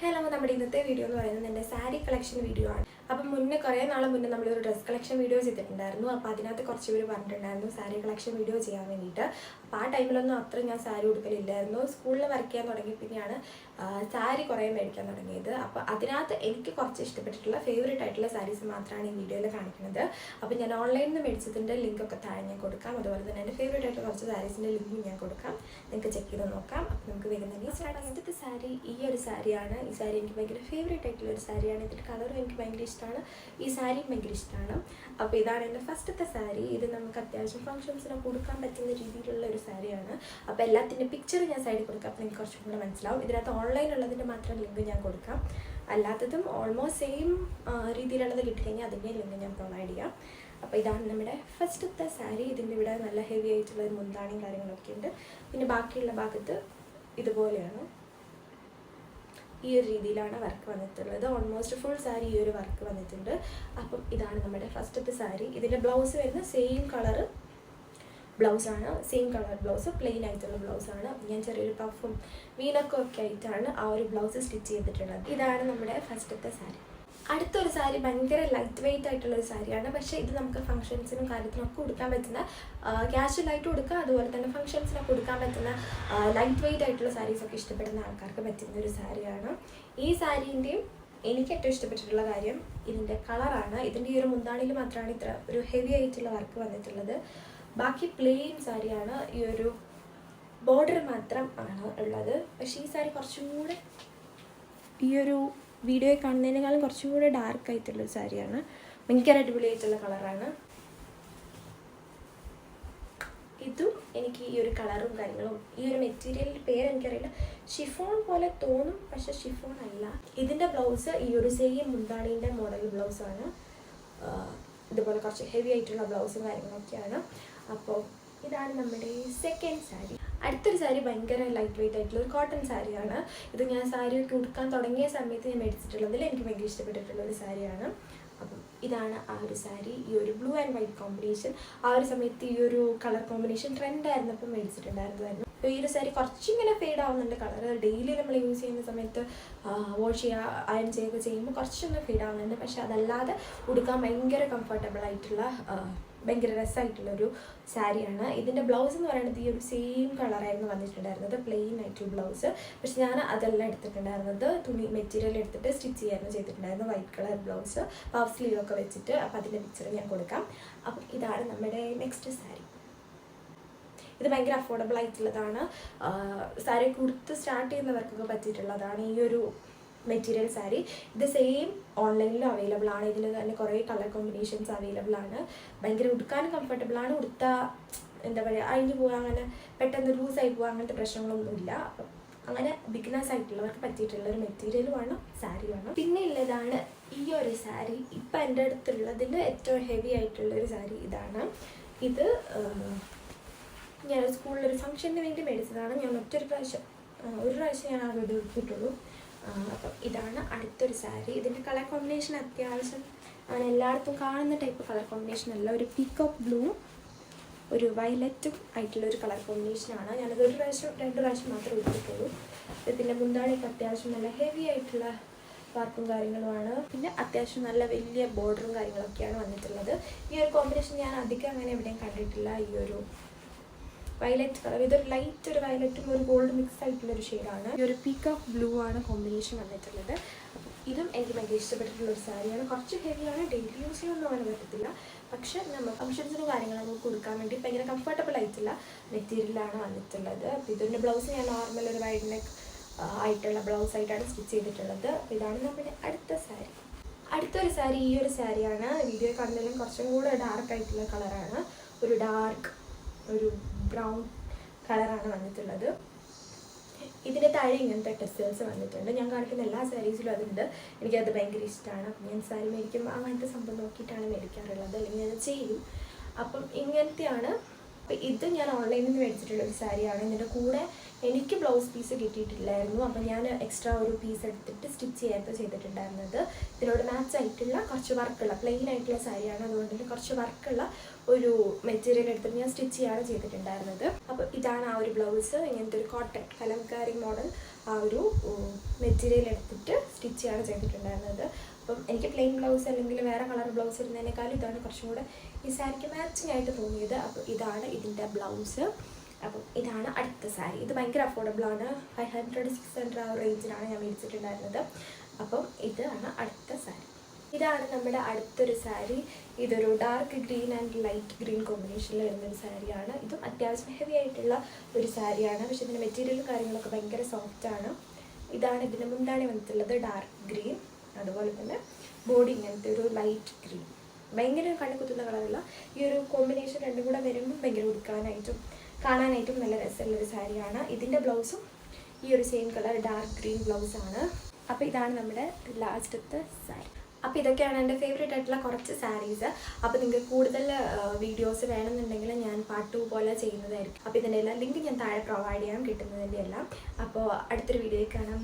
Hello നമ്മുടെ ഇന്നത്തെ video എന്ന് പറയുന്നത് എന്റെ സാരി കളക്ഷൻ വീഡിയോ ആണ്. അപ്പം മുന്നേ കുറേ നാളെ മുന്നേ നമ്മളൊരു ഡ്രസ് കളക്ഷൻ വീഡിയോ ചെയ്തിട്ടുണ്ടായിരുന്നു. അപ്പോൾ അതിനകത്ത് കുറച്ച് പേര് പറഞ്ഞിട്ടുണ്ടായിരുന്നു സാരി കളക്ഷൻ വീഡിയോ ചെയ്യാൻ വേണ്ടിയിട്ട്. അപ്പോൾ ആ ടൈമിലൊന്നും അത്ര ഞാൻ സാരി ഉടുക്കലില്ലായിരുന്നു. സ്കൂളിൽ വർക്ക് ചെയ്യാൻ തുടങ്ങി പിന്നെയാണ് സാരി കുറേ മേടിക്കാൻ തുടങ്ങിയത്. അപ്പോൾ അതിനകത്ത് എനിക്ക് കുറച്ച് ഇഷ്ടപ്പെട്ടിട്ടുള്ള ഫേവറേറ്റ് ആയിട്ടുള്ള സാരീസ് മാത്രമാണ് ഈ വീഡിയോയിൽ കാണിക്കുന്നത്. അപ്പോൾ ഞാൻ ഓൺലൈനിൽ നിന്ന് മേടിച്ചതിന്റെ ലിങ്കൊക്കെ താഴെ ഞാൻ കൊടുക്കാം. അതുപോലെ തന്നെ എന്റെ ഫേവറേറ്റ് ആയിട്ടുള്ള കുറച്ച് സാരീസിന്റെ ലിങ്കും ഞാൻ കൊടുക്കാം. നിങ്ങൾക്ക് ചെക്ക് ചെയ്ത് നോക്കാം. അപ്പോൾ നമുക്ക് വേഗം തന്നെ സാരി ഈ ഒരു സാരിയാണ് ഈ സാരി എനിക്ക് ഭയങ്കര ഫേവറേറ്റ് ആയിട്ടുള്ള ഒരു സാരിയാണ് ഇതിന്റെ കളറും എനിക്ക് ഭയങ്കര ഇഷ്ടമാണ്. ഈ സാരിയും ഭയങ്കര ഇഷ്ടമാണ്. അപ്പോൾ ഇതാണ് എന്റെ ഫസ്റ്റത്തെ സാരി. ഇത് നമുക്ക് അത്യാവശ്യം ഫംഗ്ഷൻസിന് കൊടുക്കാൻ പറ്റുന്ന രീതിയിലുള്ള ഒരു സാരിയാണ്. അപ്പോൾ എല്ലാത്തിന്റെ പിക്ചർ ഞാൻ സൈഡിൽ കൊടുക്കാം. അപ്പോൾ നിങ്ങൾക്ക് കുറച്ചും കൂടെ മനസ്സിലാവും. ഇതിനകത്ത് ഓൺലൈൻ ഉള്ളതിന്റെ മാത്രം ലിങ്ക് ഞാൻ കൊടുക്കാം. അല്ലാത്തതും ഓൾമോസ്റ്റ് സെയിം രീതിയിലുള്ളത് കിട്ടിക്കഴിഞ്ഞാൽ അതിന്റെ ലിങ്ക് ഞാൻ പ്രൊവൈഡ് ചെയ്യാം. അപ്പോൾ ഇതാണ് നമ്മുടെ ഫസ്റ്റത്തെ സാരി. ഇതിന്റെ ഇവിടെ നല്ല ഹെവി ആയിട്ടുള്ള മുന്താണിയും കാര്യങ്ങളൊക്കെ ഉണ്ട് പിന്നെ ബാക്കിയുള്ള ഭാഗത്ത് ഇതുപോലെയാണ്. ഈ ഒരു രീതിയിലാണ് വർക്ക് വന്നിട്ടുള്ളത്. ഓൾമോസ്റ്റ് ഫുൾ സാരി ഈ ഒരു വർക്ക് വന്നിട്ടുണ്ട്. അപ്പം ഇതാണ് നമ്മുടെ ഫസ്റ്റത്തെ സാരി ഇതിന്റെ ബ്ലൗസ് വരുന്ന സെയിം കളർ ബ്ലൗസാണ് സെയിം കളർ ബ്ലൗസ് പ്ലെയിൻ ആയിട്ടുള്ള ബ്ലൗസാണ് ഞാൻ ചെറിയൊരു പഫും വീനക്കും ഒക്കെ ആയിട്ടാണ് ആ ഒരു ബ്ലൗസ് സ്റ്റിച്ച് ചെയ്തിട്ടുള്ളത്. ഇതാണ് നമ്മുടെ ഫസ്റ്റത്തെ സാരി അടുത്തൊരു സാരി ഭയങ്കര ലൈറ്റ് വെയിറ്റ് ആയിട്ടുള്ള ഒരു സാരിയാണ്. പക്ഷേ ഇത് നമുക്ക് ഫംഗ്ഷൻസിനും കാര്യത്തിനൊക്കെ കൊടുക്കാൻ പറ്റുന്ന ക്യാഷ്വലായിട്ട് കൊടുക്കുക അതുപോലെ തന്നെ ഫംഗ്ഷൻസിനൊക്കെ കൊടുക്കാൻ പറ്റുന്ന ലൈറ്റ് വെയിറ്റ് ആയിട്ടുള്ള സാരീസ് ഒക്കെ ഇഷ്ടപ്പെടുന്ന ആൾക്കാർക്ക് പറ്റുന്ന ഒരു സാരിയാണ്. ഈ സാരീന്റെയും എനിക്ക് ഏറ്റവും ഇഷ്ടപ്പെട്ടിട്ടുള്ള കാര്യം ഇതിന്റെ കളറാണ് ഇതിന്റെ ഈ ഒരു മുന്താണിയിൽ മാത്രമാണ് ഇത്ര ഒരു ഹെവി ആയിട്ടുള്ള വർക്ക് വന്നിട്ടുള്ളത്. ബാക്കി പ്ലെയിൻ സാരിയാണ്. ഈ ഒരു ബോർഡർ മാത്രം ആണ് ഉള്ളത്. പക്ഷേ ഈ സാരി കുറച്ചും കൂടെ ഈ ഒരു വീഡിയോയിൽ കാണുന്നതിനേക്കാളും കുറച്ചും കൂടെ ഡാർക്ക് ആയിട്ടുള്ളൊരു സാരിയാണ്. ഭയങ്കര അടിപൊളിയായിട്ടുള്ള കളറാണ്. ഇതും എനിക്ക് ഈ ഒരു കളറും കാര്യങ്ങളും ഈ ഒരു മെറ്റീരിയലിന്റെ പേര് എനിക്കറിയില്ല. ഷിഫോൺ പോലെ തോന്നും പക്ഷെ ഷിഫോൺ അല്ല. ഇതിന്റെ ബ്ലൗസ് ഈ ഒരു സെയിം മുന്താണീന്റെ മോഡൽ ബ്ലൗസാണ് ഇതുപോലെ കുറച്ച് ഹെവി ആയിട്ടുള്ള ബ്ലൗസും കാര്യങ്ങളൊക്കെയാണ്. അപ്പോൾ ഇതാണ് നമ്മുടെ സെക്കൻഡ് സാരി അടുത്തൊരു സാരി ഭയങ്കര ലൈറ്റ് വെയിറ്റ് ആയിട്ടുള്ള ഒരു കോട്ടൺ സാരിയാണ് ഇത് ഞാൻ സാരി ഒക്കെ ഉടുക്കാൻ തുടങ്ങിയ സമയത്ത് ഞാൻ മേടിച്ചിട്ടുള്ളതിൽ എനിക്ക് ഭയങ്കര ഇഷ്ടപ്പെട്ടിട്ടുള്ള ഒരു സാരിയാണ് അപ്പം ഇതാണ് ആ ഒരു സാരി ഈ ഒരു ബ്ലൂ ആൻഡ് വൈറ്റ് കോമ്പിനേഷൻ ആ ഒരു സമയത്ത് ഈ ഒരു കളർ കോമ്പിനേഷൻ ട്രെൻഡ് ആയിരുന്നപ്പോൾ മേടിച്ചിട്ടുണ്ടായിരുന്നതായിരുന്നു. അപ്പോൾ ഈ ഒരു സാരി കുറച്ചിങ്ങനെ ഫെയ്ഡ് ആവുന്നുണ്ട്. കളർ ഡെയിലി നമ്മൾ യൂസ് ചെയ്യുന്ന സമയത്ത് വാഷ് ചെയ്യുക അയൺ ചെയ്യുക ചെയ്യുമ്പോൾ കുറച്ചൊന്ന് ഫെയ്ഡ് ആവുന്നുണ്ട്. പക്ഷെ അതല്ലാതെ ഉടുക്കാൻ ഭയങ്കര കംഫർട്ടബിൾ ആയിട്ടുള്ള ഭയങ്കര രസമായിട്ടുള്ളൊരു സാരിയാണ്. ഇതിന്റെ ബ്ലൗസ് എന്ന് പറയുന്നത് ഈ ഒരു സെയിം കളറായിരുന്നു വന്നിട്ടുണ്ടായിരുന്നത്. പ്ലെയിൻ ആയിട്ട് ബ്ലൗസ് പക്ഷെ ഞാൻ അതല്ല എടുത്തിട്ടുണ്ടായിരുന്നത് തുണി മെറ്റീരിയൽ എടുത്തിട്ട് സ്റ്റിച്ച് ചെയ്യാനും ചെയ്തിട്ടുണ്ടായിരുന്നു white colour blouse puff sleeve ഒക്കെ വെച്ചിട്ട് അപ്പോൾ അതിന്റെ പിക്ചർ ഞാൻ കൊടുക്കാം. അപ്പം ഇതാണ് നമ്മുടെ നെക്സ്റ്റ് സാരി. ഇത് ഭയങ്കര അഫോർഡബിൾ ആയിട്ടുള്ളതാണ്. സാരി കൊടുത്ത് സ്റ്റാർട്ട് ചെയ്യുന്നവർക്കൊക്കെ പറ്റിയിട്ടുള്ളതാണ് ഈ ഒരു മെറ്റീരിയൽ സാരി ഇത് സെയിം ഓൺലൈനിലും അവൈലബിൾ ആണ്. ഇതിൽ തന്നെ കുറേ കളർ കോമ്പിനേഷൻസ് അവൈലബിൾ ആണ്. ഭയങ്കര ഉടുക്കാനും കംഫർട്ടബിൾ ആണ്. ഉടുത്ത എന്താ പറയുക അഴിഞ്ഞു പോകാൻ അങ്ങനെ പെട്ടെന്ന് ലൂസായി പോകാൻ അങ്ങനത്തെ പ്രശ്നങ്ങളൊന്നുമില്ല. അപ്പം അങ്ങനെ ബിഗ്നസ് ആയിട്ടുള്ളവർക്ക് പറ്റിയിട്ടുള്ള ഒരു മെറ്റീരിയൽ വേണം സാരി വേണം. പിന്നെ ഉള്ളതാണ് ഈ ഒരു സാരി ഇപ്പം എന്റെ അടുത്തുള്ളതിൽ ഏറ്റവും ഹെവി ആയിട്ടുള്ള ഒരു സാരി ഇതാണ്. ഇത് ഞാൻ സ്കൂളിലൊരു ഫംഗ്ഷന് വേണ്ടി മേടിച്ചതാണ്. ഞാൻ ഒറ്റൊരു പ്രാവശ്യം ഒരു പ്രാവശ്യം ഞാൻ ഇത് എടുത്തിട്ടുള്ളൂ. അപ്പം ഇതാണ് അടുത്തൊരു സാരി. ഇതിന്റെ കളർ കോമ്പിനേഷൻ അത്യാവശ്യം അങ്ങനെ എല്ലായിടത്തും കാണുന്ന ടൈപ്പ് കളർ കോമ്പിനേഷൻ അല്ല. ഒരു പീക്കോക്ക് ബ്ലൂ ഒരു വയലറ്റും ആയിട്ടുള്ള ഒരു കളർ കോമ്പിനേഷനാണ് ഞാനത് ഒരു പ്രാവശ്യം രണ്ട് പ്രാവശ്യം മാത്രമേ ഉപയോഗിക്കുള്ളൂ ഇതിന്റെ മുന്താണിയൊക്കെ അത്യാവശ്യം നല്ല ഹെവി ആയിട്ടുള്ള വർക്കും കാര്യങ്ങളുമാണ്. പിന്നെ അത്യാവശ്യം നല്ല വലിയ ബോർഡറും കാര്യങ്ങളൊക്കെയാണ് വന്നിട്ടുള്ളത്. ഈ ഒരു കോമ്പിനേഷൻ ഞാൻ അധികം അങ്ങനെ എവിടെയും കണ്ടിട്ടില്ല. ഈ ഒരു വയലറ്റ് കളർ ഇതൊരു ലൈറ്റ് ഒരു വയലറ്റും ഒരു ഗോൾഡ് മിക്സ് ആയിട്ടുള്ള ഒരു ഷെയ്ഡാണ് ഈ ഒരു പീക്ക് പീക്കോക്ക് ബ്ലൂ ആണ് കോമ്പിനേഷൻ വന്നിട്ടുള്ളത്. ഇതും എനിക്ക് ഭയങ്കര ഇഷ്ടപ്പെട്ടിട്ടുള്ള ഒരു സാരിയാണ് കുറച്ച് ഹെവിയാണ് ഡെയിലി യൂസ് ചെയ്യാനൊന്നും അങ്ങനെ പറ്റത്തില്ല. പക്ഷെ നമ്മൾ ഫംഗ്ഷൻസിനും കാര്യങ്ങളൊക്കെ കൊടുക്കാൻ വേണ്ടി ഭയങ്കര കംഫർട്ടബിൾ ആയിട്ടുള്ള മെറ്റീരിയലാണ് വന്നിട്ടുള്ളത്. അപ്പോൾ ഇതിന്റെ ബ്ലൗസ് ഞാൻ നോർമൽ ഒരു വൈഡ് നെക്ക് ആയിട്ടുള്ള ബ്ലൗസ് ആയിട്ടാണ് സ്റ്റിച്ച് ചെയ്തിട്ടുള്ളത്. ഇതാണ് നമ്മുടെ അടുത്ത സാരി അടുത്തൊരു സാരി ഈ ഒരു സാരിയാണ് വീഡിയോ കണ്ടതിലും കുറച്ചും കൂടെ ഡാർക്ക് ആയിട്ടുള്ള കളറാണ് ഒരു ഡാർക്ക് ഒരു ബ്രൗൺ കളറാണ് വന്നിട്ടുള്ളത്. ഇതിന്റെ താഴെ ഇങ്ങനത്തെ ടെക്സ്റ്റൈൽസ് വന്നിട്ടുണ്ട്. ഞാൻ കാണിക്കുന്ന എല്ലാ സാരീസിലും അതുണ്ട്. എനിക്കത് ഭയങ്കര ഇഷ്ടമാണ് അപ്പം ഞാൻ സാരി മേടിക്കുമ്പോൾ അങ്ങനത്തെ സംഭവം നോക്കിയിട്ടാണ് മേടിക്കാറുള്ളത്. അല്ലെങ്കിൽ ഞാൻ ചെയ്യും. അപ്പം ഇങ്ങനത്തെയാണ് അപ്പം ഇത് ഞാൻ ഓൺലൈനിൽ നിന്ന് മേടിച്ചിട്ടുള്ള ഒരു സാരിയാണ് ഇതിന്റെ കൂടെ എനിക്ക് ബ്ലൗസ് പീസ് കിട്ടിയിട്ടില്ലായിരുന്നു. അപ്പോൾ ഞാൻ എക്സ്ട്രാ ഒരു പീസ് എടുത്തിട്ട് സ്റ്റിച്ച് ചെയ്യാത്ത ചെയ്തിട്ടുണ്ടായിരുന്നത്. ഇതിനോട് മാച്ച് ആയിട്ടുള്ള കുറച്ച് വർക്കുള്ള പ്ലെയിൻ ആയിട്ടുള്ള സാരിയാണ് അതുകൊണ്ട് തന്നെ കുറച്ച് വർക്കുള്ള ഒരു മെറ്റീരിയൽ എടുത്തിട്ട് ഞാൻ സ്റ്റിച്ച് ചെയ്യാണ് ചെയ്തിട്ടുണ്ടായിരുന്നത്. അപ്പോൾ ഇതാണ് ആ ഒരു ബ്ലൗസ് ഇങ്ങനത്തെ ഒരു കോട്ടൺ കലംകാരി മോഡൽ ആ ഒരു മെറ്റീരിയൽ എടുത്തിട്ട് സ്റ്റിച്ച് ചെയ്യാണ് ചെയ്തിട്ടുണ്ടായിരുന്നത്. അപ്പം എനിക്ക് പ്ലെയിൻ ബ്ലൗസ് അല്ലെങ്കിൽ വേറെ കളർ ബ്ലൗസ് ഇടുന്നതിനേക്കാളും ഇതാണ് കുറച്ചും കൂടെ ഈ സാരിക്ക് മാച്ചിങ് ആയിട്ട് തോന്നിയത്. അപ്പോൾ ഇതാണ് ഇതിന്റെ ബ്ലൗസ് അപ്പം ഇതാണ് അടുത്ത സാരി. ഇത് ഭയങ്കര അഫോർഡബിൾ ആണ്. ഫൈവ് ഹൺഡ്രഡ് സിക്സ് ഹൺഡ്രഡ് ആ റേഞ്ചിലാണ് ഞാൻ മേടിച്ചിട്ടുണ്ടായിരുന്നത്. അപ്പം ഇതാണ് അടുത്ത സാരി. ഇതാണ് നമ്മുടെ അടുത്തൊരു സാരി. ഇതൊരു dark green and light green കോമ്പിനേഷനിൽ വരുന്നൊരു സാരിയാണ്. ഇതും അത്യാവശ്യം ഹെവി ആയിട്ടുള്ള ഒരു സാരിയാണ്. പക്ഷെ ഇതിന്റെ മെറ്റീരിയലും കാര്യങ്ങളൊക്കെ ഭയങ്കര സോഫ്റ്റാണ് ഇതാണ് ഇതിന്റെ മുന്താണി വന്നിട്ടുള്ളത് ഡാർക്ക് ഗ്രീൻ അതുപോലെ തന്നെ ബോഡി ഇങ്ങനത്തെ ഒരു ലൈറ്റ് ഗ്രീൻ ഭയങ്കര കണ്ണു കുത്തുന്ന കളറുള്ള ഈ ഒരു കോമ്പിനേഷൻ രണ്ടും കൂടെ വരുമ്പോൾ ഭയങ്കര ഉടുക്കാനായിട്ടും കാണാനായിട്ടും നല്ല രസമുള്ളൊരു സാരിയാണ്. ഇതിന്റെ ബ്ലൗസും ഈ ഒരു same colour dark green blouse ആണ്. അപ്പോൾ ഇതാണ് നമ്മുടെ ലാസ്റ്റത്തെ സാരി. അപ്പോൾ ഇതൊക്കെയാണ് എന്റെ ഫേവറേറ്റ് ആയിട്ടുള്ള കുറച്ച് സാരീസ് അപ്പോൾ നിങ്ങൾക്ക് കൂടുതൽ വീഡിയോസ് വേണമെന്നുണ്ടെങ്കിൽ ഞാൻ പാർട്ട് ടു പോലെ ചെയ്യുന്നതായിരിക്കും. അപ്പോൾ ഇതിന്റെ എല്ലാം ലിങ്ക് ഞാൻ താഴെ പ്രൊവൈഡ് ചെയ്യാം കിട്ടുന്നതിന്റെ എല്ലാം. അപ്പോൾ അടുത്തൊരു വീഡിയോയിൽ കാണാം.